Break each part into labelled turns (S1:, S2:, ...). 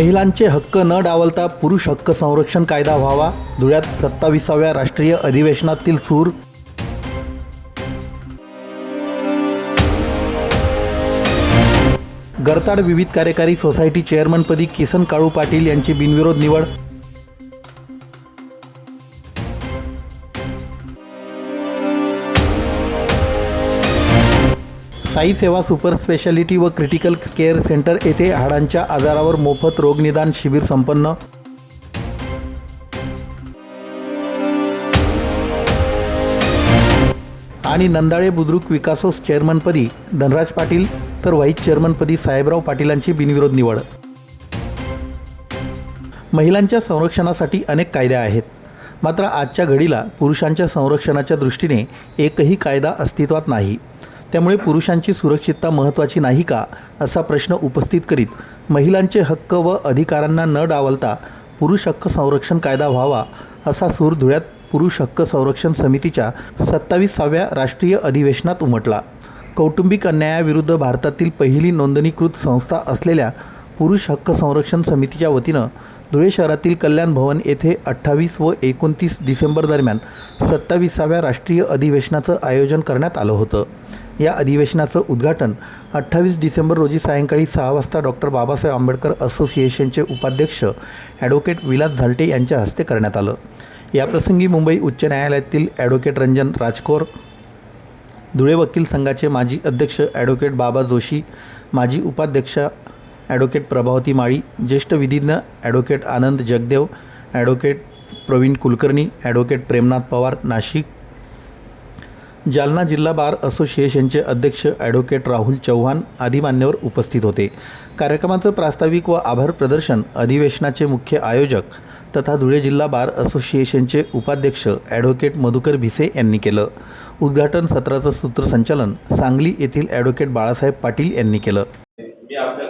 S1: महिलांचे हक्क न डावलता पुरुष हक्क संरक्षण कायदा व्हावा. धुळ्यात सत्ताविसाव्या राष्ट्रीय अधिवेशनातील सूर. गरताड विविध कार्यकारी सोसायटी चेअरमनपदी किसन काळू पाटील यांची बिनविरोध निवड. साई सेवा सुपर स्पेशालिटी व क्रिटिकल केअर सेंटर येथे हाडांच्या आजारावर मोफत रोगनिदान शिबिर संपन्न. आणि नंदाळे बुद्रुक विकासोस चेअरमनपदी धनराज पाटील तर व्हाईस चेअरमनपदी साहेबराव पाटीलांची बिनविरोध निवड. महिलांच्या संरक्षणासाठी अनेक कायदे आहेत. मात्र आजच्या घडीला पुरुषांच्या संरक्षणाच्या दृष्टीने एकही कायदा अस्तित्वात नाही. त्यामुळे पुरुषांची सुरक्षितता महत्त्वाची नाही का असा प्रश्न उपस्थित करीत महिलांचे हक्क व अधिकारांना न डावलता पुरुष हक्क संरक्षण कायदा व्हावा असा सूर धुळ्यात पुरुष हक्क संरक्षण समितीच्या सत्तावीसाव्या राष्ट्रीय अधिवेशनात उमटला. कौटुंबिक अन्यायाविरुद्ध भारतातील पहिली नोंदणीकृत संस्था असलेल्या पुरुष हक्क संरक्षण समितीच्या वतीनं धुळे शहरातील कल्याण भवन येथे अठ्ठावीस व एकोणतीस डिसेंबर दरम्यान सत्तावीसाव्या राष्ट्रीय अधिवेशनाचं आयोजन करण्यात आलं होतं. या अधिवेशनाचं उद्घाटन अठ्ठावीस डिसेंबर रोजी सायंकाळी सहा वाजता डॉक्टर बाबासाहेब आंबेडकर असोसिएशनचे उपाध्यक्ष ॲडव्होकेट विलास झालटे यांच्या हस्ते करण्यात आलं. याप्रसंगी मुंबई उच्च न्यायालयातील ॲडव्होकेट रंजन राजकोर धुळे वकील संघाचे माजी अध्यक्ष ॲडव्होकेट बाबा जोशी माजी उपाध्यक्ष ॲडव्होकेट प्रभावती माळी ज्येष्ठ विधिज्ञ advocate Anand Jagdev advocate Pravin Kulkarni advocate Premnath Pawar Nashik. Jalna जिल्हा बार असोसिएशनचे अध्यक्ष ॲडव्होकेट राहुल चव्हाण आदी मान्यवर उपस्थित होते. कार्यक्रमाचं प्रास्ताविक व आभार प्रदर्शन अधिवेशनाचे मुख्य आयोजक तथा धुळे जिल्हा बार असोसिएशनचे उपाध्यक्ष ॲडव्होकेट मधुकर भिसे यांनी केलं. उद्घाटन सत्राचं सूत्रसंचालन सांगली येथील ॲडव्होकेट बाळासाहेब पाटील यांनी केलं.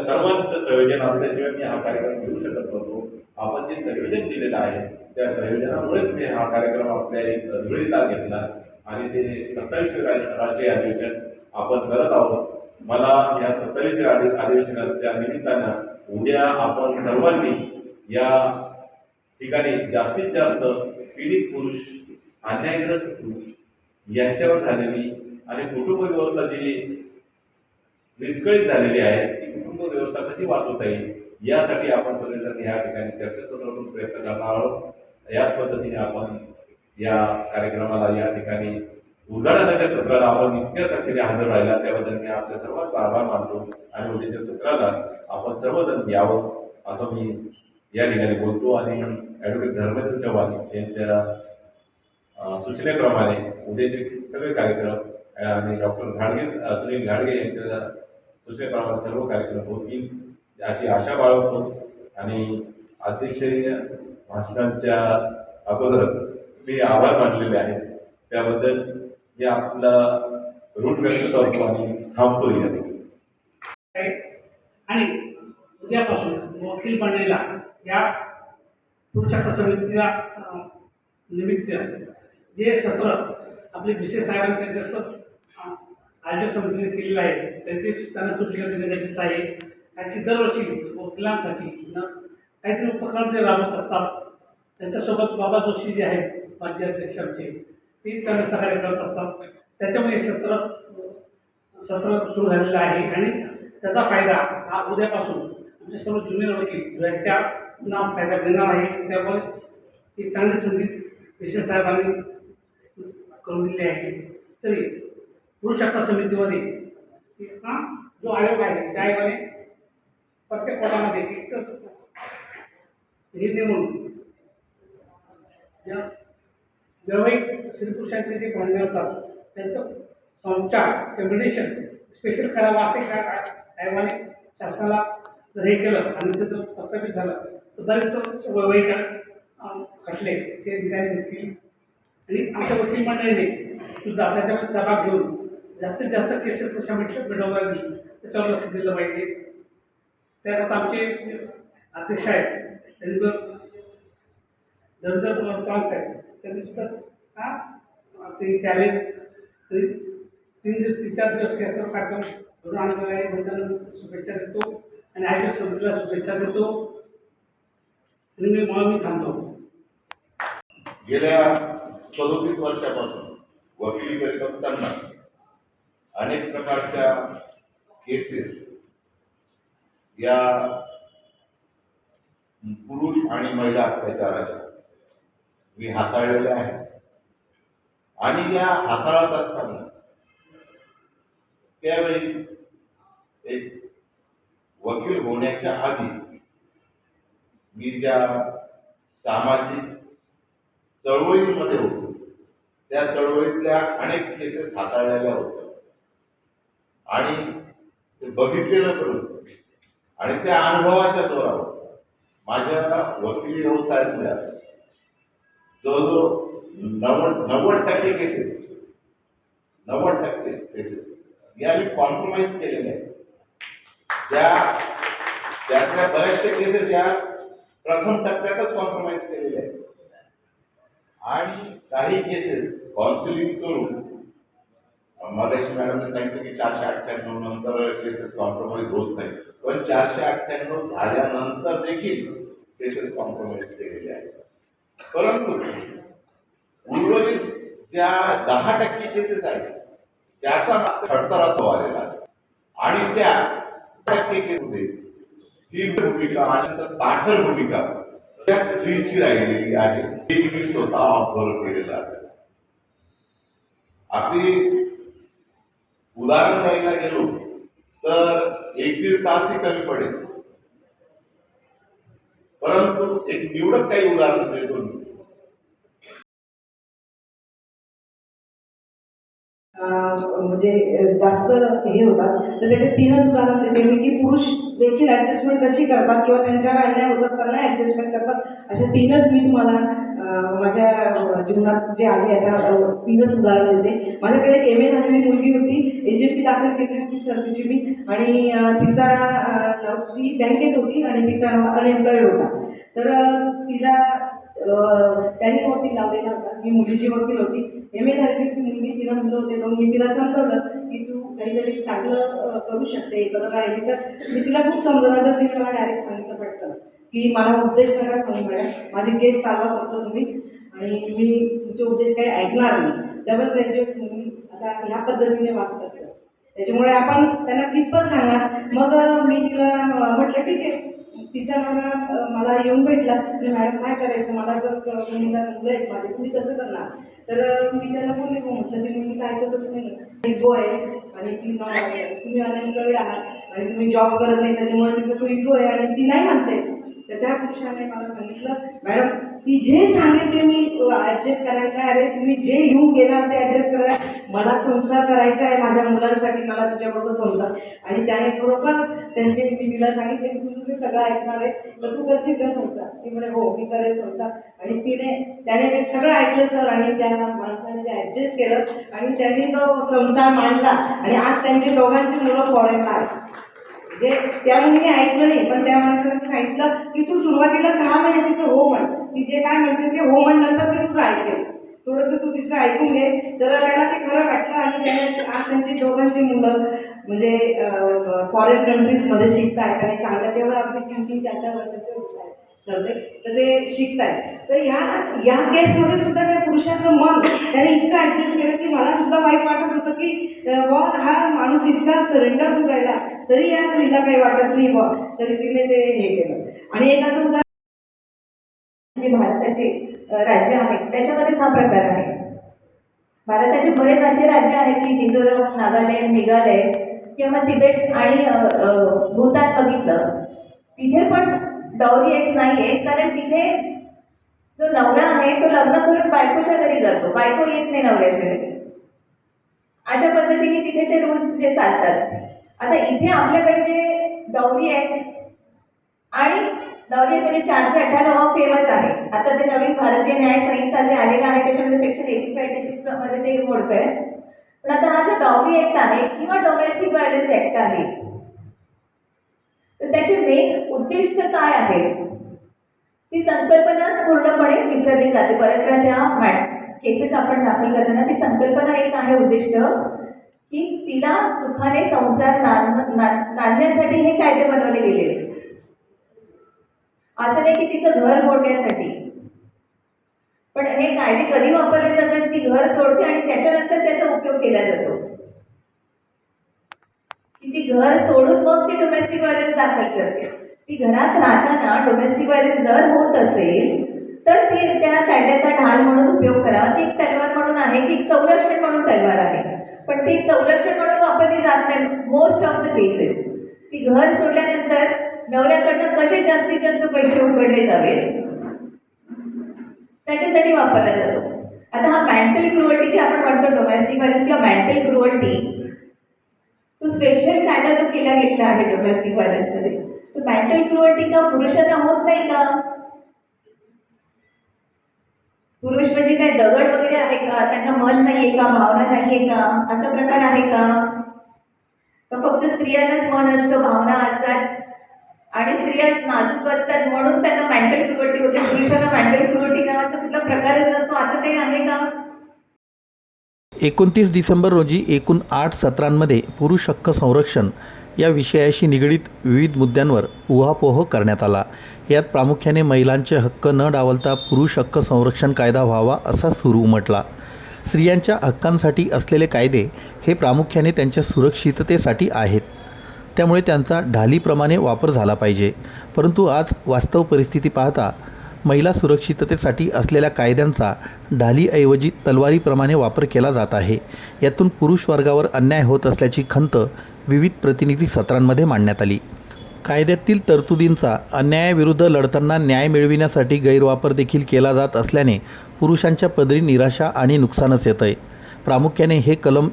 S2: सर्वांचं संयोजन असल्याशिवाय मी हा कार्यक्रम घेऊ शकत नव्हतो. आपण जे संयोजन दिलेलं आहे त्या संयोजनामुळेच मी हा कार्यक्रम आपल्या एक धुळीता घेतला आणि ते सत्तावीसवे रा- राष्ट्रीय अधिवेशन आपण करत आहोत. मला या सत्तावीसव्या अधि अधिवेशनाच्या निमित्तानं उद्या आपण सर्वांनी या ठिकाणी जास्तीत जास्त पीडित पुरुष अन्यायग्रस्त पुरुष यांच्यावर झालेली आणि कुटुंब व्यवस्था जी विस्कळीत झालेली आहे कुटुंब व्यवस्था कशी वाचवता येईल. यासाठी आपण सगळेजण या ठिकाणी चर्चेसंदर्भात प्रयत्न करणार आहोत. याच पद्धतीने आपण या कार्यक्रमाला या ठिकाणी उद्घाटनाच्या सत्राला आपण इतक्या संख्येने हजर राहिला त्याबद्दल मी आपल्या सर्वांचा आभार मानतो आणि उद्याच्या सत्राला आपण सर्वजण यावं असं मी या ठिकाणी बोलतो. आणि ॲडव्होकेट धर्मेंद्र चव्हाण यांच्या सूचनेप्रमाणे उद्याचे सगळे कार्यक्रम आणि डॉक्टर घाडगे सुनील घाडगे यांच्या सूचनेप्रमाणे सर्व कार्यक्रम होतील अशी आशा बाळगतो. आणि अतिशय भाषणांच्या अगोदर मी आभार मानलेले आहेत. त्याबद्दल मी आपला ऋण व्यक्त करतो आणि थांबतो या
S3: आणि उद्यापासून वकील बनलेला या पुरुषाच्या समितीच्या निमित्त जे सत्र आपले विशेष साहेबांनी त्यांच्या आज जे आयोजक समितीने केलेलं आहे. त्यांची त्यांना सुटीकरण देणे गरजेचं आहे. आणि दरवर्षी वकिलांसाठी न काहीतरी उपक्रम जे राबवत असतात. त्यांच्यासोबत बाबा जोशी जे आहेत माजी अध्यक्ष आमचे ते त्यांना सहकार्य करत असतात. त्याच्यामुळे सत्र सत्र सुरू झालेलं आहे आणि त्याचा फायदा हा उद्यापासून आमचे सर्व जुनियर वकील यांच्या नाव फायदा घेणार आहे. त्यामुळे ही चांगली संधी विशेष साहेबांनी करून दिली आहे. तरी पुरुष हक्क समितीमध्ये हा जो आयोग आहे त्या आयोगाने प्रत्येक पदामध्ये एक हे नेमून ज्या व्यावहारिक स्त्री पुरुषांचे जे भांडणे होतात त्यांचं संचार कम्युनिकेशन स्पेशल करावं असे काय आयोगाने शासनाला जर हे केलं आणि ते जर प्रस्थापित झालं तर बरेच वैवाहिक खटले ते निकाली घेतील आणि आमच्या वकील मंडळीने सुद्धा त्याच्यामध्ये सहभाग घेऊन जास्तीत जास्त केसेस कशा मिटल्या मिळवणार नाही त्याच्यावर लक्ष दिलं पाहिजे त्यात आमचे अध्यक्ष आहेत. त्यांनी जर कुमार चव्हाण साहेब त्यांनी सुद्धा हा? ते त्याने तरी तीन तीन चार दिवस केसर कार्यक्रम घडून आणलेला आहे. म्हणताना शुभेच्छा देतो. आणि आयोजक समितीला शुभेच्छा देतो. आणि मी मग मी थांबतो.
S4: गेल्या सदोतीस वर्षापासून वकिली करीत असताना अनेक प्रकारच्या केसेस या पुरुष आणि महिला अत्याचाराच्या मी हाताळलेल्या आहेत. आणि या हाताळत असताना त्यावेळी एक वकील होण्याच्या आधी मी ज्या सामाजिक चळवळीमध्ये होतो. त्या चळवळीतल्या अनेक केसेस हाताळलेल्या होत्या. आणि ते बघितलेलं करून. आणि त्या अनुभवाच्या जोरावर. माझ्या वकिली व्यवसायातल्या जवळजवळ नव्वद नव्वद टक्के केसेस नव्वद टक्के केसेस या मी कॉम्प्रोमाइज केलेल्या आहेत. ज्या त्यातल्या बऱ्याचशा केसेस या प्रथम टप्प्यातच कॉम्प्रोमाइज केलेल्या आहेत. आणि काही केसेस काउन्सिलिंग करून मगाशी मॅडमने सांगितलं की चारशे अठ्ठ्याण्णव नंतर केसेस कॉम्प्रोमाइज होत नाही. पण चारशे अठ्ठ्याण्णव झाल्यानंतर देखील केसेस कॉम्प्रोमाइज केलेले आहेत. परंतु उर्वरित ज्या दहा टक्के केसेस आहेत त्याचा मात्र खडतर असा आलेला आहे. आणि त्या टक्के केस होते ही भूमिका आणि नंतर ताठर भूमिका त्या स्त्रीची राहिलेली आहे. ती मी स्वतः ऑब्झर्व केलेला आहे. अगदी उदाहरण द्यायला गेलो तर एक दीड तासही कमी पडेल. परंतु एक निवडक काही उदाहरण देतो मी.
S5: म्हणजे जास्त हे होतात. तर त्याचे तीनच उदाहरण देते मी की पुरुष देखील ॲडजस्टमेंट कशी करतात किंवा त्यांच्या राहिल्या होत असताना ॲडजस्टमेंट करतात अशा तीनच मी तुम्हाला माझ्या जीवनात जे आले आहे त्या तीनच उदाहरण देते. माझ्याकडे एम ए झालेली मुलगी होती. एच पी दाखल केली होती सर्दीची मी. आणि तिचा ती बँकेत होती आणि तिचा अनएम्प्लॉईड होता. तर तिला त्यांनी वकील लावलेला होता. मी मुलीची वकील होती. एम ए झालेली ती मुलगी तिला मुलं होते तर मी तिला समजवलं की तू काहीतरी चांगलं करू शकते एकत्र राहिली तर मी तिला खूप समजवलं. तर तिने मला डायरेक्ट सांगितलं पटकन. की मला उपदेश नका सांगू मॅडम. माझी केस चालवा फक्त तुम्ही. आणि मी तुमचे उपदेश काही ऐकणार नाही. डबल त्यांचे तुम्ही आता ह्या पद्धतीने वागत असतात त्याच्यामुळे आपण त्यांना कितपत सांगणार? मग मी तिला म्हटलं ठीक आहे. तिचा मला मला येऊन भेटला. आणि मॅडम काय करायचं? मला जर मुलीला मुलं आहेत माझे. तुम्ही कसं करणार? तर मी त्याला बोलले हो म्हटलं की मी काय ऐकतच नाही इगो आहे आणि ती तुम्ही अनएम्प्लॉईड आहात आणि तुम्ही जॉब करत नाही. त्याच्यामुळे तिचा तो इगो आहे आणि ती नाही म्हणते तर त्या पुरुषाने मला सांगितलं मॅडम ती जे सांगेल ते मी ॲडजस्ट करायचं अरे तुम्ही जे येऊन गेलात ते ॲडजस्ट करा मला संसार करायचा आहे माझ्या मुलांसाठी मला तिच्याबरोबर संसार. आणि त्याने बरोबर त्यांचे मी तिला सांगितलं की तुझं ते सगळं ऐकणार आहे तर तू करशील का संसार? ती म्हणे हो मी करेल संसार. आणि तिने त्याने ते सगळं ऐकलं सर आणि त्या माणसाने ते ॲडजस्ट केलं. आणि त्यांनी तो संसार मांडला. आणि आज त्यांची दोघांची मुलं फॉरेनला आहेत. म्हणजे त्या मुलीने ऐकलं नाही पण त्या माणसाला सांगितलं की तू सुरुवातीला सहा महिने तिचं हो म्हण. ती जे काय म्हणते ते हो म्हण नंतर ते तुझं ऐकेल थोडंसं तू तिचं ऐकून घे. तर त्याला ते खरं वाटलं आणि त्याने आज त्यांची दोघांची मुलं म्हणजे फॉरेन कंट्रीजमध्ये शिकतायत आणि चांगलं तेव्हा अगदी तीन तीन चार चार वर्षाचे उत्साह चालते तर ते शिकतायत. तर ह्या या केसमध्ये सुद्धा त्या पुरुषाचं मन त्याने इतकं ॲडजस्ट केलं की मला सुद्धा वाईट वाटत होतं की बॉ हा माणूस इतका सरेंडर होऊन राहिला तरी या स्त्रीला काही वाटत नाही बॉ तरी तिने ते हे केलं. आणि एक असं उदाहरण
S6: जे भारताचे राज्य आहेत त्याच्यामध्येच हा प्रकार आहे. भारताचे बरेच असे राज्य आहेत की मिझोरम नागालँड मेघालय किंवा मग तिबेट आणि भूतान बघितलं. तिथे पण डॉरी ॲक्ट नाही आहे कारण तिथे जो नवरा आहे तो लग्न करून बायकोच्या घरी जातो. बायको येत नाही नवऱ्याच्या घरी. अशा पद्धतीने तिथे ते रूल्स जे चालतात. आता इथे आपल्याकडे जे डॉरी ॲक्ट आणि डॉरी म्हणजे चारशे अठ्ठ्याण्णव फेमस आहे. आता ते नवीन भारतीय न्याय संहिता जे आलेलं आहे त्याच्यामध्ये सेक्शन एटी फायटी सिक्समध्ये सिक्समध्ये ते पण आता हा जो डॉरी ॲक्ट आहे किंवा डोमेस्टिक व्हायलन्स ॲक्ट आहे तर त्याचे मेन उद्दिष्ट काय आहे ती संकल्पनाच पूर्णपणे विसरली जाते. बऱ्याच वेळा त्या मॅट केसेस आपण दाखल करताना ती संकल्पना एक आहे उद्दिष्ट की तिला सुखाने संसार नांद- नांदण्यासाठी हे कायदे बनवले गेले. असं नाही की तिचं घर मोडण्यासाठी. पण हे कायदे कधी वापरले जातात? ती घर सोडते आणि त्याच्यानंतर त्याचा उपयोग केला जातो. ती घर सोडून मग ती डोमेस्टिक व्हायलन्स दाखल करते. ती घरात राहताना डोमेस्टिक व्हायलन्स जर होत असेल तर ती त्या कायद्याचा ढाल म्हणून उपयोग करावा. ती एक तलवार म्हणून आहे की एक संरक्षण म्हणून तलवार आहे. पण ती एक संरक्षण म्हणून वापरली जात नाही. मोस्ट ऑफ द केसेस ती घर सोडल्यानंतर नवऱ्याकडनं कसे जास्तीत जास्त पैसे उघडले जावेत? त्याच्यासाठी वापरला जातो. आता हा मॅन्टल क्रुअल्टी जे आपण म्हणतो डोमेस्टिक व्हायलन्स किंवा मॅन्टल क्रुअल्टी तो स्पेशल कायदा जो केला गेलेला आहे डोमेस्टिक व्हायलन्समध्ये तो मॅन्टल क्रुअल्टी का पुरुषांना होत नाही का? पुरुष म्हणजे काय दगड वगैरे आहे का? त्यांना मन नाही आहे का? भावना नाही आहे का? असा प्रकार आहे का? तर फक्त स्त्रियांनाच मन असतं भावना असतात? आणि स्त्रिया नाजूक असतात म्हणून त्यांना मॅन्टल क्रुअल्टी होते. पुरुषांना मॅन्टल क्रुअल्टी नावाचा कुठला प्रकारच नसतो असं काही आहे का?
S1: एकोणतीस डिसेंबर रोजी एकूण आठ सत्रांमध्ये पुरुष हक्क संरक्षण या विषयाशी निगडीत विविध मुद्द्यांवर उहापोह करण्यात आला. यात प्रामुख्याने महिलांचे हक्क न डावलता पुरुष हक्क संरक्षण कायदा व्हावा असा सूर उमटला. स्त्रियांच्या हक्कांसाठी असलेले कायदे हे प्रामुख्याने त्यांच्या सुरक्षिततेसाठी आहेत. त्यामुळे त्यांचा ढालीप्रमाणे वापर झाला पाहिजे. परंतु आज वास्तव परिस्थिती पाहता महिला सुरक्षिततेसाठी असलेल्या कायद्यांचा ढालीऐवजी तलवारीप्रमाणे वापर केला जात आहे. यातून पुरुष वर्गावर अन्याय होत असल्याची खंत विविध प्रतिनिधी सत्रांमध्ये मांडण्यात आली. कायद्यातील तरतुदींचा अन्यायाविरुद्ध लढताना न्याय मिळविण्यासाठी गैरवापर देखील केला जात असल्याने पुरुषांच्या पदरी निराशा आणि नुकसानच येतं आहे प्रामुख्याने हे कलम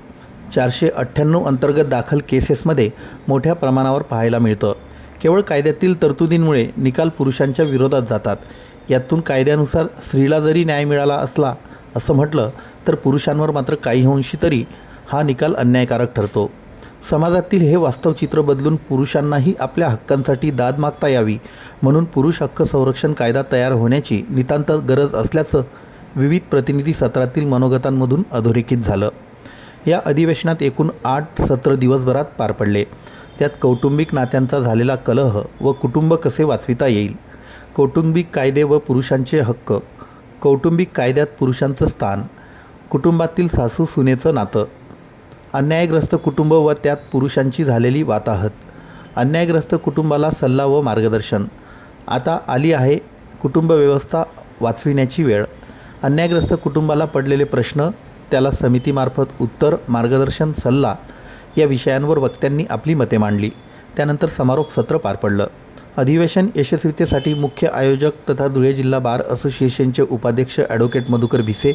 S1: चारशे अठ्ठ्याण्णव अंतर्गत दाखल केसेसमध्ये मोठ्या प्रमाणावर पाहायला मिळतं. केवळ कायद्यातील तरतुदींमुळे निकाल पुरुषांच्या विरोधात जातात. यातून कायद्यानुसार स्त्रीला जरी न्याय मिळाला असला असं म्हटलं तर पुरुषांवर मात्र काही अंशी तरी हा निकाल अन्यायकारक ठरतो. समाजातील हे वास्तव चित्र बदलून पुरुषांनाही आपल्या हक्कांसाठी दाद मागता यावी म्हणून पुरुष हक्क संरक्षण कायदा तयार होण्याची नितांत गरज असल्याचं विविध प्रतिनिधी सत्रातील मनोगतांमधून अधोरेखित झालं. या अधिवेशनात एकूण आठ सत्र दिवसभरात पार पडले. त्यात कौटुंबिक नात्यांचा झालेला कलह व कुटुंब कसे वाचविता येईल कौटुंबिक कायदे व पुरुषांचे हक्क कौटुंबिक कायद्यात पुरुषांचं स्थान कुटुंबातील सासू सुनेचं नातं. अन्यायग्रस्त कुटुंब व त्यात पुरुषांची झालेली वाताहत. अन्यायग्रस्त कुटुंबाला सल्ला व मार्गदर्शन. आता आली आहे कुटुंब व्यवस्था वाचविण्याची वेळ. अन्यायग्रस्त कुटुंबाला पडलेले प्रश्न त्याला समितीमार्फत उत्तर मार्गदर्शन सल्ला या विषयांवर वक्त्यांनी आपली मते मांडली. त्यानंतर समारोप सत्र पार पडलं. अधिवेशन यशस्वीतेसाठी मुख्य आयोजक तथा धुळे जिल्हा बार असोसिएशनचे उपाध्यक्ष ॲडव्होकेट मधुकर भिसे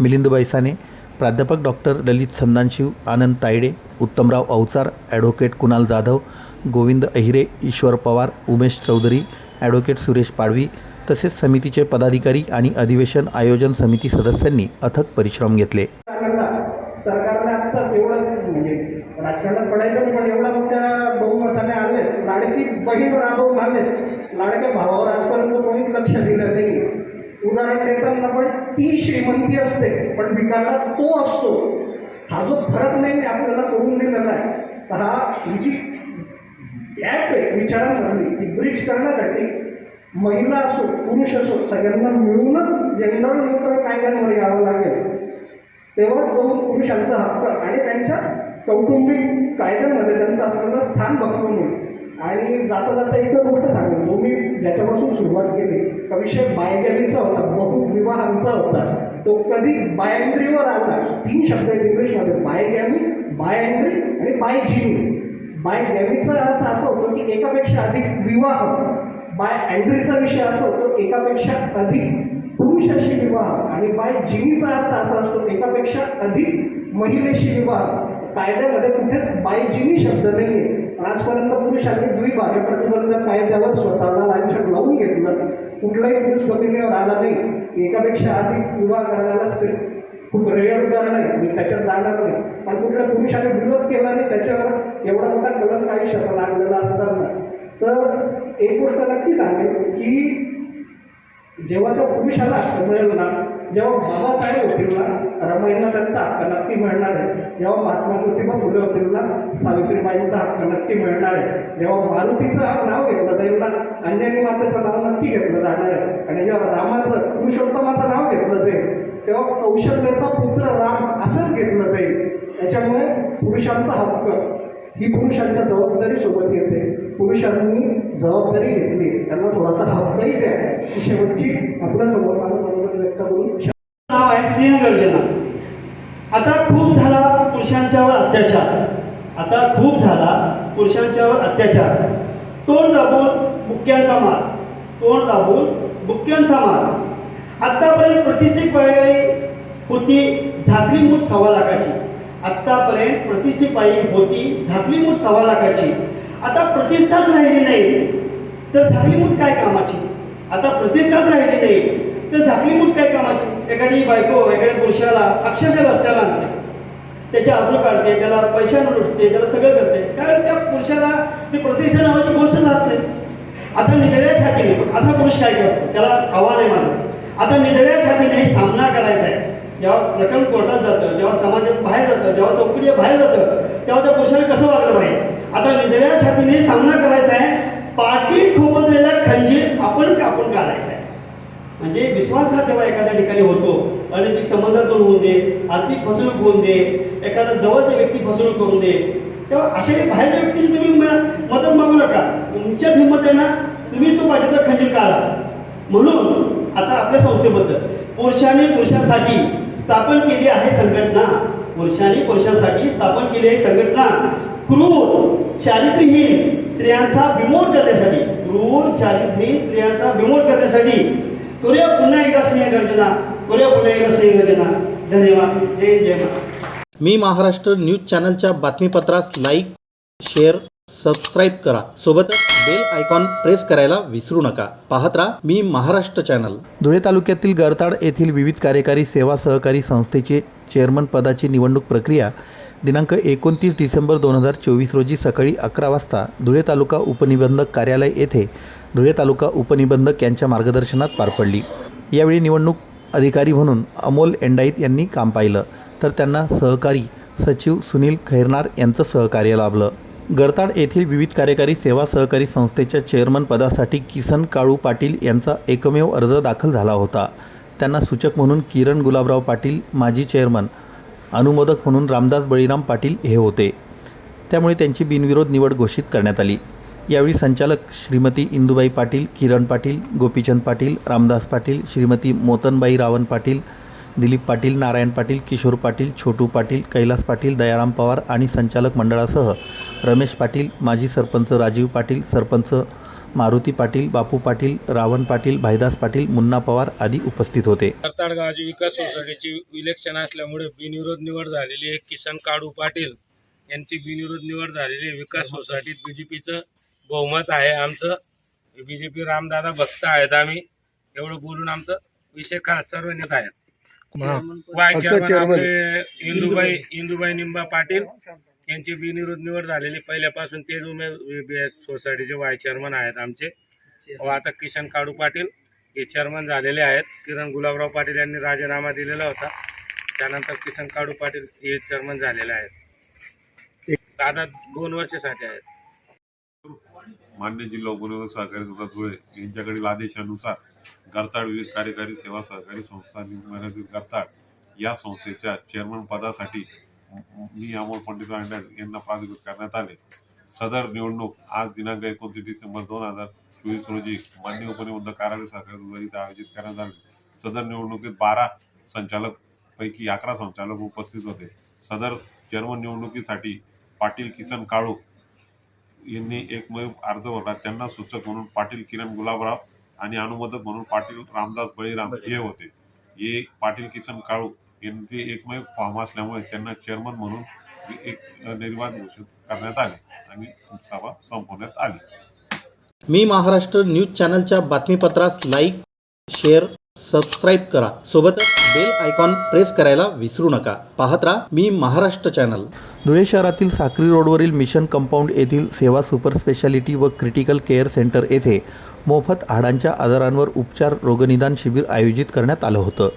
S1: मिलिंद बैसाने प्राध्यापक doctor Lalit Sandanshiv Anand Tayde Uttamrao Avchar advocate Kunal Jadhav Govind Ahire Ishwar Pawar Umesh Chaudhari advocate Suresh Padvi तसेच समितीचे पदाधिकारी आणि अधिवेशन आयोजन समिती सदस्यांनी अथक परिश्रम घेतले.
S7: सरकारने आत्ताच एवढं म्हणजे राजकारणात पडायचं नाही पण एवढा मोठ्या बहुमताने आले लाडकी बहीण राबवून आले लाडक्या भावावर आजपर्यंत कोणीच लक्ष दिलं नाही. उदाहरण देताना पण ती श्रीमंती असते पण विकायला तो असतो. हा जो फरक नाही मी आपल्याला करून दिलेला आहे. तर हा ही जी गॅप आहे विचारांमधली ती ब्रिज करण्यासाठी महिला असो पुरुष असो सगळ्यांना मिळूनच जेंडर न्यूट्रल कायद्यांवर यावं लागेल. तेव्हा जाऊन पुरुषांचा हक्क आणि त्यांच्या कौटुंबिक कायद्यामध्ये त्यांचं असलेलं स्थान भक्कम होईल आणि जाता जाता एकच गोष्ट सांगेल जो मी ज्याच्यापासून सुरुवात केली हा विषय बायगॅमीचा होता बहुविवाहांचा होता. तो कधी बायंड्रीवर आला तीन शब्द आहेत इंग्लिशमध्ये. बायगॅमी बायंड्री आणि बायजिनी बायगॅमीचा अर्थ असा होतो की एकापेक्षा अधिक विवाह. बाय अँड्रीचा विषय असा होतो एकापेक्षा अधिक पुरुषाशी विवाह. आणि बाय जिनीचा अर्थ असा असतो एकापेक्षा अधिक महिलेशी विवाह. कायद्यामध्ये कुठेच बायजिनी शब्द नाही आहे आजपर्यंत पुरुषांनी द्विभार्य प्रतिबंध कायद्यावर स्वतःला लांछन लावून घेतलं. कुठलाही पुरुष जमिनीवर आला नाही. एकापेक्षा अधिक विवाह करण्यालाच खूप रेअर उदाहरण आहे. मी त्याच्यात जाणार नाही. पण कुठल्या पुरुषाने विरोध केला नाही त्याच्यावर एवढा मोठा कलंक आयुष्यात लागलेला असताना. तर एक गोष्ट नक्की सांगेल की जेव्हा त्या पुरुषाला हक्क मिळेल जेव्हा बाबासाहेब होतील ना रमाईंना त्यांचा हक्क नक्की मिळणार आहे. जेव्हा महात्मा ज्योतिबा फुले होतील सावित्रीबाईंचा हक्क नक्की मिळणार आहे. जेव्हा मारुतीचं नाव घेतलं जाईल ना अंजनी मातेचं नाव नक्की घेतलं जाणार आहे. आणि जेव्हा रामाचं पुरुषोत्तमाचं नाव घेतलं जाईल तेव्हा कौशल्याचा पुत्र राम असंच घेतलं जाईल. त्याच्यामुळे पुरुषांचा हक्क ही पुरुषांच्या जबाबदारी सोबत येते. पुरुषांनी जबाबदारी घेतली त्यांना थोडासा हक्कही द्या. की शेवटची आपल्यासमोर व्यक्त करून
S8: नाव आहे सिंहगर्जना आता खूप झाला पुरुषांच्यावर अत्याचार. आता खूप झाला पुरुषांच्यावर अत्याचार. तोंड दाबून बुक्क्यांचा मार. तोंड दाबून बुक्क्यांचा मार. आत्तापर्यंत प्रतिष्ठित पायी होती झाकली मूठ सव्वा लाखाची. आत्तापर्यंत प्रतिष्ठित पायरी होती झाकली मूठ सव्वा लाखाची. आता प्रतिष्ठाच राहिली नाही तर झाकली मूठ काय कामाची? आता प्रतिष्ठाच राहिली नाही तर झाकली मूठ काय कामाची? एखादी बायको एखाद्या पुरुषाला अक्षरशः रस्त्याला आणते. त्याच्या आबरू काढते त्याला पैशानं लुटते त्याला सगळं करते. कारण त्या पुरुषाला ती प्रतिष्ठा नावाची गोष्ट राहत नाही. आता निधड्या छातीने असा पुरुष काय करतो? त्याला आव्हान आहे माझं. आता निधड्या छातीने जेव्हा प्रकरण कोर्टात जातं जेव्हा समाजात बाहेर जातं जेव्हा चौकडी बाहेर जातं तेव्हा त्या पुरुषाने कसं वागलं पाहिजे आता निधड्या छातीने सामना करायचा आहे. पाठीत खोपसलेला खंजीर आपणच आपण काढायचा आहे. म्हणजे विश्वासघात जेव्हा एखाद्या ठिकाणी होतो अनैतिक संबंधातून होऊन दे आर्थिक फसवणूक होऊन दे एखादा जवळचा व्यक्ती फसवणूक करून दे तेव्हा अशा काही बाहेरच्या व्यक्तीची तुम्ही मदत मागू नका. तुमच्या हिंमत आहे ना तुम्ही तो पाठीचा खंजीर काढा. म्हणून आता आपल्या संस्थेबद्दल पुरुषाने पुरुषांसाठी स्थापन केली आहे संघटना. पुरुषांनी पुरुषांसाठी स्थापन केली आहे संघटना. क्रूर चारित्र्यहीन स्त्रियांचा विमोड करण्यासाठी क्रूर चारित्र्यहीन स्त्रियांचा विमोड करण्यासाठी. करूया पुन्हा एकदा सिंहगर्जना करूया पुन्हा एकदा सिंहगर्जना धन्यवाद. जय जय
S1: मी महाराष्ट्र न्यूज चॅनलच्या बातमीपत्रास लाईक शेअर सबस्क्राईब करा. सोबतच बेल आयकॉन प्रेस करायला विसरू नका. पाहत राहा मी महाराष्ट्र चॅनल धुळे तालुक्यातील गरताड येथील विविध कार्यकारी सेवा सहकारी संस्थेचे चेअरमन पदाची निवडणूक प्रक्रिया दिनांक एकोणतीस डिसेंबर दोन हजार चोवीस रोजी सकाळी अकरा वाजता धुळे तालुका उपनिबंधक कार्यालय येथे धुळे तालुका उपनिबंधक यांच्या मार्गदर्शनात पार पडली. यावेळी निवडणूक अधिकारी म्हणून अमोल एंडाईत यांनी काम पाहिलं. तर त्यांना सहकारी सचिव सुनील खैरनार यांचं सहकार्य लाभलं. गरताड येथील विविध कार्यकारी सेवा सहकारी संस्थेच्या चेअरमन पदासाठी किसन काळू पाटील यांचा एकमेव अर्ज दाखल झाला होता. त्यांना सूचक म्हणून किरण गुलाबराव पाटील माजी चेअरमन अनुमोदक म्हणून रामदास बळीराम पाटील हे होते. त्यामुळे त्यांची बिनविरोध निवड घोषित करण्यात आली. यावेळी संचालक श्रीमती इंदुबाई पाटील किरण पाटील गोपीचंद पाटील रामदास पाटील श्रीमती मोतनबाई रावण पाटील दिलीप पाटील नारायण पाटील किशोर पाटील छोटू पाटील कैलास पाटील दयाराम पवार आणि संचालक मंडळासह रमेश पाटील माजी सरपंच राजीव पाटील सरपंच मारुती पाटील बापू पाटील रावण पाटील भाईदास पाटील मुन्ना पवार आदी उपस्थित होते.
S9: करताड गावाची विकास सोसायटीची इलेक्शन असल्यामुळे बिनविरोध निवड झालेली आहे. किसन काडू पाटील यांची बिनविरोध निवड झालेली आहे. विकास सोसायटीत बी जे पीचं बहुमत आहे आमचं. बी जे पी रामदादा भक्त आहेत आम्ही. एवढं बोलून आमचं विषय खा सर्व नेत आहेत. इंदुबाई इंदुबाई निंबा पाटील यांची बिनविरोध निवड झालेली. पहिल्यापासून तेच उमेद सोसायटीचे वाय चेअरमन आहेत आमचे. व आता किशन काडू पाटील हे चेअरमन झालेले आहेत. किरण गुलाबराव पाटील यांनी राजीनामा दिलेला होता. त्यानंतर किसन काडू पाटील हे चेअरमन झालेले आहेत. आता दोन वर्षासाठी आहेत.
S10: मान्य जिल्हा उपनिबंधक सहकारी संस्था धुळे यांच्याकडील आदेशानुसार गरताड विविध कार्यकारी सेवा सहकारी संस्था मर्यादित गरताड या संस्थेच्या चेअरमन पदासाठी मी अमोल पंडित अंडर यांना प्राधिकृत करण्यात आले. सदर निवडणूक आज दिनांक एकोणतीस डिसेंबर दोन हजार चोवीस रोजी मान्य उपनिबंधक कार्यालय सहकारी इथे आयोजित करण्यात आले. सदर निवडणुकीत बारा संचालक पैकी अकरा संचालक उपस्थित होते. सदर चेअरमन निवडणुकीसाठी पाटील किसन काळू यांनी एकमेव अर्ज भरला. त्यांना सूचक म्हणून पाटील किरण गुलाबराव आणि अनुमोदक म्हणून पाटील रामदास बळीराम हे होते. हे पाटील किसन काळू यांचे एकमेव फॉर्म असल्यामुळे त्यांना चेअरमन म्हणून एक निर्वाद घोषित करण्यात आले आणि सभा संपवण्यात आली.
S1: मी महाराष्ट्र न्यूज चॅनलच्या बातमीपत्रास लाईक शेअर सबस्क्राईब करा. सोबतच बेल आयकॉन प्रेस करायला विसरू नका. पाहत राहा मी महाराष्ट्र चॅनल. धुळे शहरातील साक्री रोडवरील मिशन कंपाऊंड येथील सेवा सुपर स्पेशालिटी व क्रिटिकल केअर सेंटर येथे मोफत हाडांच्या आजारांवर उपचार रोगनिदान शिबिर आयोजित करण्यात आलं होतं.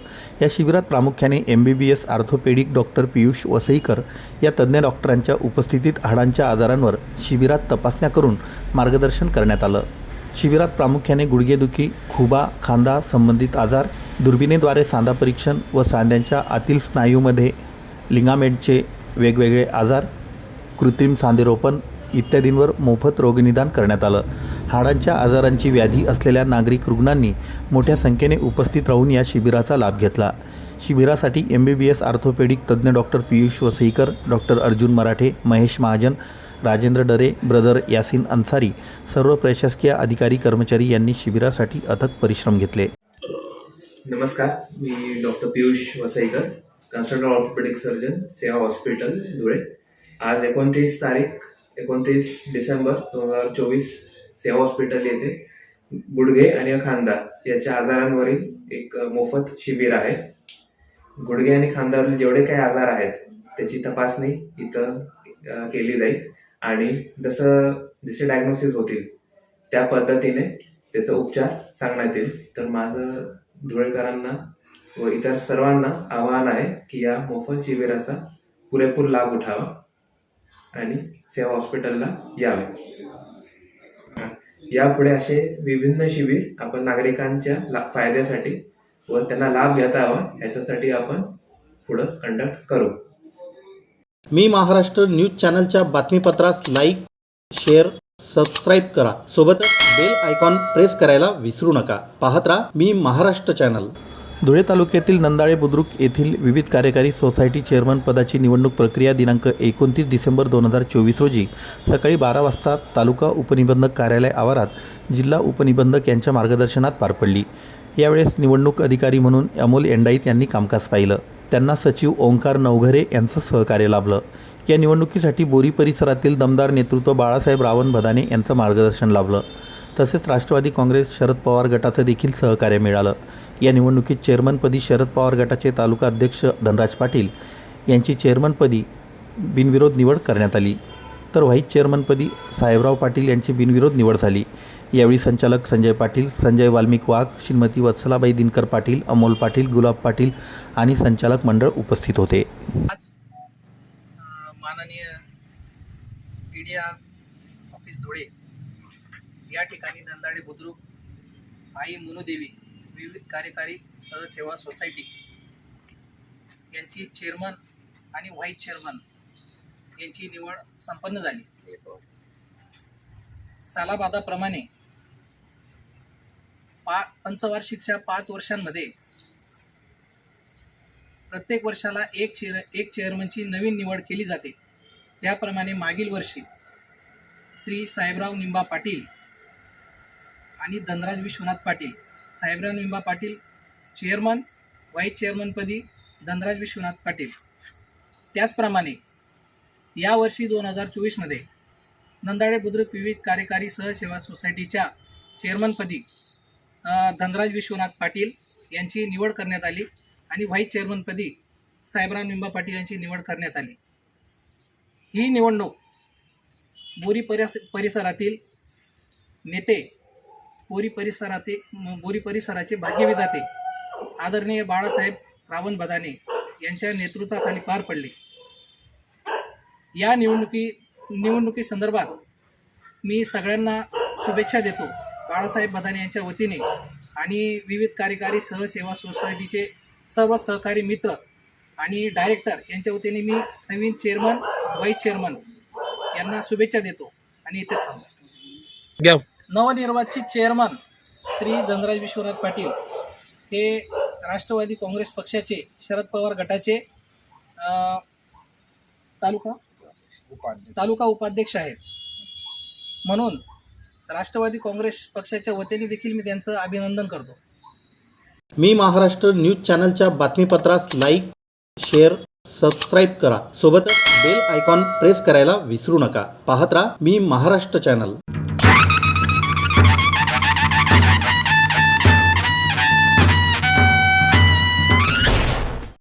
S1: या शिबिरात प्रामुख्याने M B B S orthopaedic doctor Piyush Vasaikar या तज्ज्ञ डॉक्टरांच्या उपस्थितीत हाडांच्या आजारांवर शिबिरात तपासण्या करून मार्गदर्शन करण्यात आलं. शिबिरात प्रामुख्याने गुडघेदुखी खुबा खांदा संबंधित आजार दुर्बिणीद्वारे सांधा परीक्षण व सांध्यांच्या आतील स्नायूमध्ये लिंगामेंटचे वेगवेगळे आजार कृत्रिम सांधेरोपण इत्यादींवर मोफत रोगनिदान करण्यात आलं. हाडांच्या आजारांची व्याधी असलेल्या नागरिक रुग्णांनी मोठ्या संख्येने उपस्थित राहून या शिबिराचा लाभ घेतला. शिबिरासाठी M B B S orthopaedic तज्ज्ञ doctor Piyush Vasaikar doctor Arjun Marathe Mahesh Mahajan Rajendra Dare brother Yasin Ansari सर्व प्रशासकीय अधिकारी कर्मचारी यांनी शिबिरासाठी अथक परिश्रम घेतले.
S11: नमस्कार मी doctor Piyush Vasaikar consultant orthopaedic surgeon Seva hospital Dhule. आज एकोणतीस तारीख एकोणतीस डिसेंबर दोन हजार चोवीस सेवा हॉस्पिटल येथे गुडघे आणि खांदा याच्या आजारांवरील एक मोफत शिबिर आहे. गुडघे आणि खांद्यावरील जेवढे काही आजार आहेत त्याची तपासणी इथं केली जाईल. आणि जसं जसे डायग्नोसिस होतील त्या पद्धतीने त्याचा उपचार सांगण्यात येईल. तर माझं धुळेकरांना व इतर सर्वांना आवाहन आहे की या मोफत शिबिराचा पुरेपूर लाभ उठावा आणि सेवा हॉस्पिटलला यावे. यापुढे असे विभिन्न शिबिर आपण नागरिकांच्या ला- फायद्यासाठी व त्यांना लाभ घेता यावा याच्यासाठी आपण पुढं कंडक्ट करू.
S1: मी महाराष्ट्र न्यूज चॅनलच्या बातमीपत्रास लाईक शेअर सबस्क्राईब करा. सोबतच बेल आयकॉन प्रेस करायला विसरू नका. पाहत राहा मी महाराष्ट्र चॅनल. धुळे तालुक्यातील नंदाळे बुद्रुक येथील विविध कार्यकारी सोसायटी चेअरमन पदाची निवडणूक प्रक्रिया दिनांक एकोणतीस डिसेंबर दोन हजार चोवीस रोजी सकाळी बारा वाजता तालुका उपनिबंधक कार्यालय आवारात जिल्हा उपनिबंधक यांच्या मार्गदर्शनात पार पडली. यावेळेस निवडणूक अधिकारी म्हणून अमोल एंडाईत यांनी कामकाज पाहिलं. त्यांना सचिव ओंकार नवघरे यांचं सहकार्य लाभलं. या निवडणुकीसाठी बोरी परिसरातील दमदार नेतृत्व बाळासाहेब रावण भदाने यांचं मार्गदर्शन लाभलं. तसेच राष्ट्रवादी काँग्रेस शरद पवार गटाचं देखील सहकार्य मिळालं. या निवडणुकीत चेअरमनपदी शरद पवार गटाचे तालुका अध्यक्ष धनराज पाटील यांची चेअरमनपदी बिनविरोध निवड करण्यात आली. तर व्हाईस चेअरमनपदी साहेबराव पाटील यांची बिनविरोध निवड झाली. यावेळी संचालक संजय पाटील संजय वाल्मिक वाघ श्रीमती वत्सलाबाई दिनकर पाटील अमोल पाटील गुलाब पाटील आणि संचालक मंडळ उपस्थित होते.
S12: आज माननीय पी ऑफिस धुळे या ठिकाणी नंदाडे बुद्रुक आई मुनुदेवी विविध कार्यकारी सहसेवा सोसायटी यांची चेअरमन आणि व्हाईस चेअरमन यांची निवड संपन्न झाली. सालाबादाप्रमाणे पा पंचवार्षिकच्या पाच वर्षांमध्ये प्रत्येक वर्षाला एक चेअर एक चेअरमनची नवीन निवड केली जाते. त्याप्रमाणे मागील वर्षी श्री साहेबराव निंबा पाटील आणि धनराज विश्वनाथ पाटील साहेबराव निंबा पाटील चेअरमन व्हाईस चेअरमनपदी धनराज विश्वनाथ पाटील. त्याचप्रमाणे यावर्षी दोन हजार चोवीसमध्ये नंदाडे बुद्रुक विविध कार्यकारी सहसेवा सोसायटीच्या चेअरमनपदी धनराज विश्वनाथ पाटील यांची निवड करण्यात आली आणि व्हाईस चेअरमनपदी साहेबराव निंबा पाटील यांची निवड करण्यात आली. ही निवडणूक बोरी परिस परिसरातील नेते बोरी परिसरातील बोरी परिसराचे भाग्यविधाते आदरणीय बाळासाहेब रावण बदाने यांच्या नेतृत्वाखाली पार पडले. या निवडणुकी निवडणुकीसंदर्भात मी सगळ्यांना शुभेच्छा देतो. बाळासाहेब बदाने यांच्या वतीने आणि विविध कार्यकारी सहसेवा सोसायटीचे सर्व सहकारी मित्र आणि डायरेक्टर यांच्या वतीने मी नवीन चेअरमन व्हाईस चेअरमन यांना शुभेच्छा देतो आणि इथेच थांबतो नवनिर्वाचित चेअरमन श्री धनराज विश्वनाथ पाटील हे राष्ट्रवादी काँग्रेस पक्षाचे शरद पवार गटाचे तालुका? तालुका उपाध्यक्ष आहेत. म्हणून राष्ट्रवादी काँग्रेस पक्षाच्या वतीने देखील मी त्यांचं अभिनंदन करतो.
S1: मी महाराष्ट्र न्यूज चॅनलच्या बातमीपत्रास लाईक शेअर सबस्क्राईब करा. सोबतच बेल आयकॉन प्रेस करायला विसरू नका. पाहत राहा मी महाराष्ट्र चॅनल.